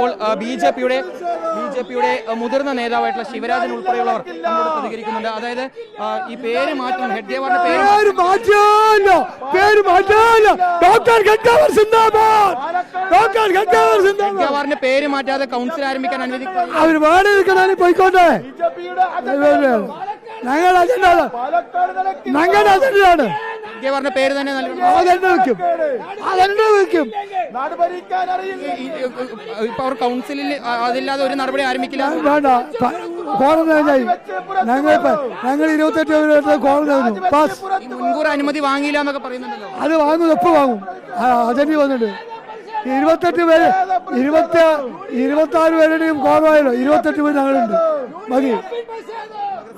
ഇപ്പോൾ B J പിയുടെ B J പിയുടെ മുതിർന്ന നേതാവായിട്ടുള്ള ശിവരാജൻ ഉൾപ്പെടെയുള്ളവർ നമ്മളോട് പ്രതികരിക്കുന്നുണ്ട്. അതായത് ഈ പേര് മാറ്റം ഹെഡ്ഗേവാറിന്റെ പേര് പേര് മാറ്റാനോ? പേര് മാറ്റാനോ? ഡോക്ടർ ഗംഗാവർ സിന്ദാബാദ്. ഡോക്ടർ സിന്ദാബാദ്. ഹെഡ്ഗേവാറിന്റെ പേര് മാറ്റാതെ കൗൺസിൽ ആരംഭിക്കാൻ അനുവദിക്കും അവർ വേറെ നിൽക്കണേ പോയിക്കോട്ടെ. ഞങ്ങളുടെ അജണ്ട ഞങ്ങളുടെ അജണ്ടയാണ്. ഹെഡ്ഗേവാറിന്റെ പേര് തന്നെ ഇപ്പൊ അവർ കൗൺസിലിൽ അതില്ലാതെ ഒരു നടപടി ആരംഭിക്കില്ല. വേണ്ട. ഞങ്ങൾ ഞങ്ങൾ ഇരുപത്തെട്ട് മുൻകൂർ അനുമതി വാങ്ങിയില്ല എന്നൊക്കെ പറയുന്നുണ്ടല്ലോ. അത് വാങ്ങും എപ്പോ വാങ്ങും? അജണ്ടി വന്നിട്ട്. ഇരുപത്തെട്ട് പേര് ഇരുപത്തി ഇരുപത്തി ആറ് പേരുടെയും കോടതിയിലോ ഇരുപത്തെട്ട് പേര് ഞങ്ങളുണ്ട്. മതി.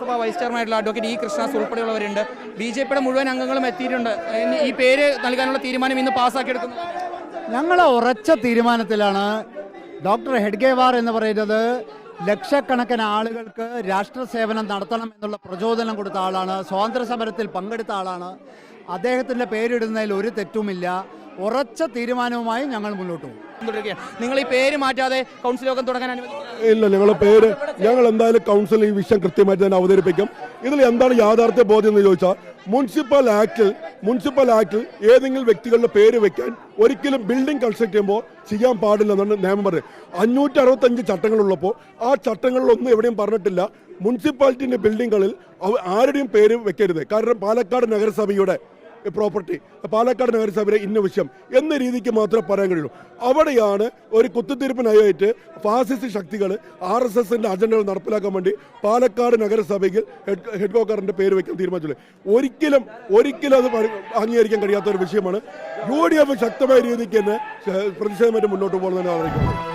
നഗരസഭാ വൈസ് ചെയർമാനായിട്ടുള്ള അഡ്വക്കേറ്റ് ഇ കൃഷ്ണദാസ് ഉൾപ്പെടെയുള്ളവരുണ്ട്. ബി ജെ പിയുടെ മുഴുവൻ അംഗങ്ങളും എത്തിയിട്ടുണ്ട്. ഈ പേര് നൽകാനുള്ള തീരുമാനം ഇന്ന് പാസ്സാക്കിയെടുക്കുന്നു ഞങ്ങൾ ഉറച്ച തീരുമാനത്തിലാണ് ഡോക്ടർ ഹെഡ്ഗേവാർ എന്ന് പറയുന്നത് ലക്ഷക്കണക്കിന് ആളുകൾക്ക് രാഷ്ട്ര സേവനം നടത്തണം എന്നുള്ള പ്രചോദനം കൊടുത്ത ആളാണ് സ്വാതന്ത്ര്യ സമരത്തിൽ പങ്കെടുത്ത ആളാണ്. അദ്ദേഹത്തിന്റെ പേരിടുന്നതിൽ ഒരു തെറ്റുമില്ല. ഉറച്ച തീരുമാനവുമായി ഞങ്ങൾ മുന്നോട്ട് പോകും. തുടരുകയാണ് നിങ്ങൾ ഈ പേര് മാറ്റാതെ കൗൺസിൽ യോഗം തുടങ്ങാൻ അനുവദിക്കില്ല. ഇല്ല ഞങ്ങളുടെ പേര് ഞങ്ങൾ എന്തായാലും കൗൺസിൽ ഈ വിഷയം കൃത്യമായിട്ട് തന്നെ അവതരിപ്പിക്കും. ഇതിൽ എന്താണ് യാഥാർത്ഥ്യ ബോധ്യം എന്ന് ചോദിച്ചാൽ മുനിസിപ്പൽ ആക്ടിൽ മുനിസിപ്പൽ ആക്ടിൽ ഏതെങ്കിലും വ്യക്തികളുടെ പേര് വെക്കാൻ ഒരിക്കലും ബിൽഡിംഗ് കൺസ്ട്രക്ട് ചെയ്യുമ്പോൾ ചെയ്യാൻ പാടില്ലെന്നാണ് നിയമം പറയുന്നത്. അഞ്ഞൂറ്റി അറുപത്തഞ്ച് ചട്ടങ്ങളുള്ളപ്പോൾ ആ ചട്ടങ്ങളിലൊന്നും എവിടെയും പറഞ്ഞിട്ടില്ല. മുനിസിപ്പാലിറ്റിന്റെ ബിൽഡിങ്ങുകളിൽ ആരുടെയും പേര് വെക്കരുത്. കാരണം പാലക്കാട് നഗരസഭയുടെ പ്രോപ്പർട്ടി പാലക്കാട് നഗരസഭയിലെ ഇന്ന വിഷയം എന്ന രീതിക്ക് മാത്രമേ പറയാൻ കഴിയുള്ളൂ. അവിടെയാണ് ഒരു കുത്തിത്തിരിപ്പിനായിട്ട് ഫാസിസ്റ്റ് ശക്തികൾ ആർ എസ് എസിന്റെ അജണ്ടകൾ നടപ്പിലാക്കാൻ വേണ്ടി പാലക്കാട് നഗരസഭയിൽ ഹെഡ് ഹെഡ് പേര് വെക്കാൻ തീരുമാനിച്ചുള്ളത് ഒരിക്കലും ഒരിക്കലും അത് അംഗീകരിക്കാൻ കഴിയാത്ത ഒരു വിഷയമാണ്. യു ഡി എഫ് ശക്തമായ രീതിക്ക് തന്നെ പ്രതിഷേധമായിട്ട് മുന്നോട്ട് പോകുന്നതിനെ അറിയിക്കുന്നത്